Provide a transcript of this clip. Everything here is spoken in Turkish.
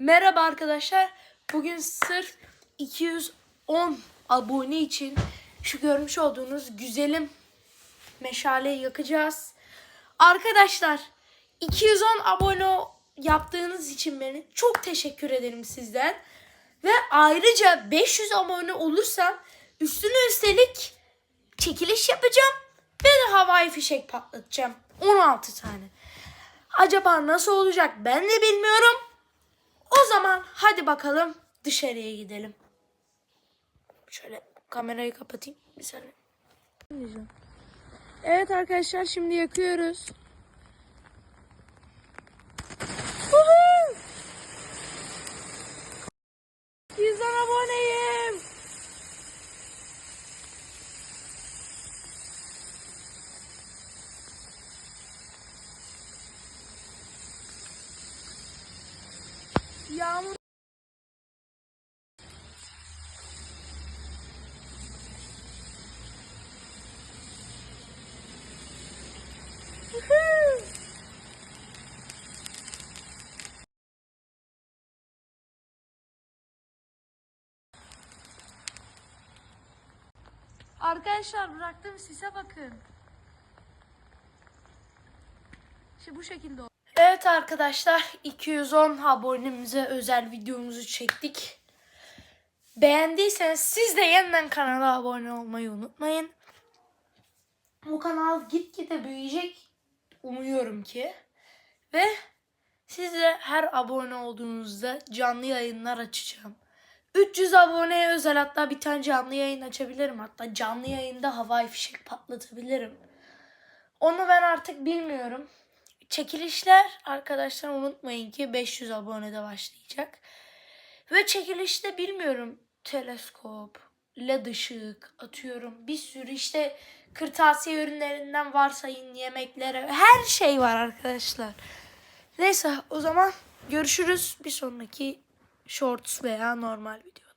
Merhaba arkadaşlar. Bugün sırf 210 abone için şu görmüş olduğunuz güzelim meşaleyi yakacağız. Arkadaşlar 210 abone yaptığınız için beni çok teşekkür ederim sizden. Ve ayrıca 500 abone olursam üstüne üstelik çekiliş yapacağım ve de havai fişek patlatacağım. 16 tane. Acaba nasıl olacak ben de bilmiyorum. O zaman hadi bakalım dışarıya gidelim. Şöyle kamerayı kapatayım bir saniye. Evet arkadaşlar şimdi yakıyoruz. Woohoo! 100 Yağmur! Arkadaşlar bıraktığım sise bakın. İşte bu şekilde. Arkadaşlar 210 abonemize özel videomuzu çektik. Beğendiyseniz siz de yeniden kanala abone olmayı unutmayın. Bu kanal gitgide büyüyecek umuyorum ki. Ve siz de her abone olduğunuzda canlı yayınlar açacağım. 300 aboneye özel hatta bir tane canlı yayın açabilirim. Hatta canlı yayında havai fişek patlatabilirim. Onu ben artık bilmiyorum. Çekilişler arkadaşlar unutmayın ki 500 abonede başlayacak. Ve çekilişte bilmiyorum teleskop, led ışık atıyorum. Bir sürü işte kırtasiye ürünlerinden varsayın yemeklere her şey var arkadaşlar. Neyse o zaman görüşürüz bir sonraki shorts veya normal video.